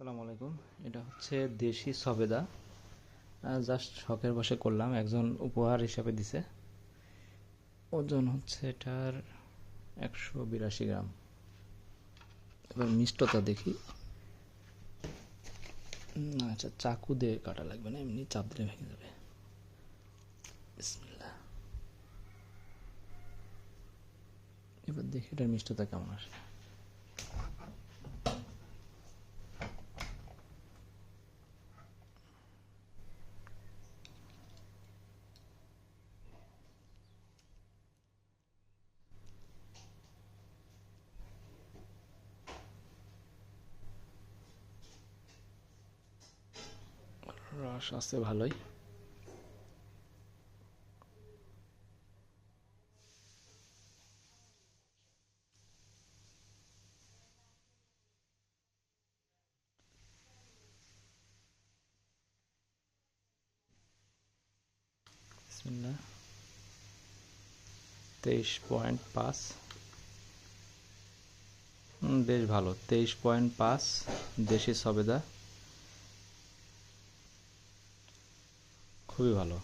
আসসালামু আলাইকুম। এটা হচ্ছে দেশি সবেদা। জাস্ট শখের বসে করলাম একজন উপহার হিসাবে দিছে। ওজন হচ্ছে এটার একশো বিরাশি গ্রাম। এবার মিষ্টতা দেখি। উম, আচ্ছা চাকু দিয়ে কাটা লাগবে না এমনি চাপ দিলে ভেঙে যাবে। এবার দেখি এটার মিষ্টতা কেমন আসে। রস আছে ভালোই। তেইশ পয়েন্ট পাঁচ। বেশ ভালো। তেইশ পয়েন্ট পাঁচ দেশি সবেদা। খুবই ভালো।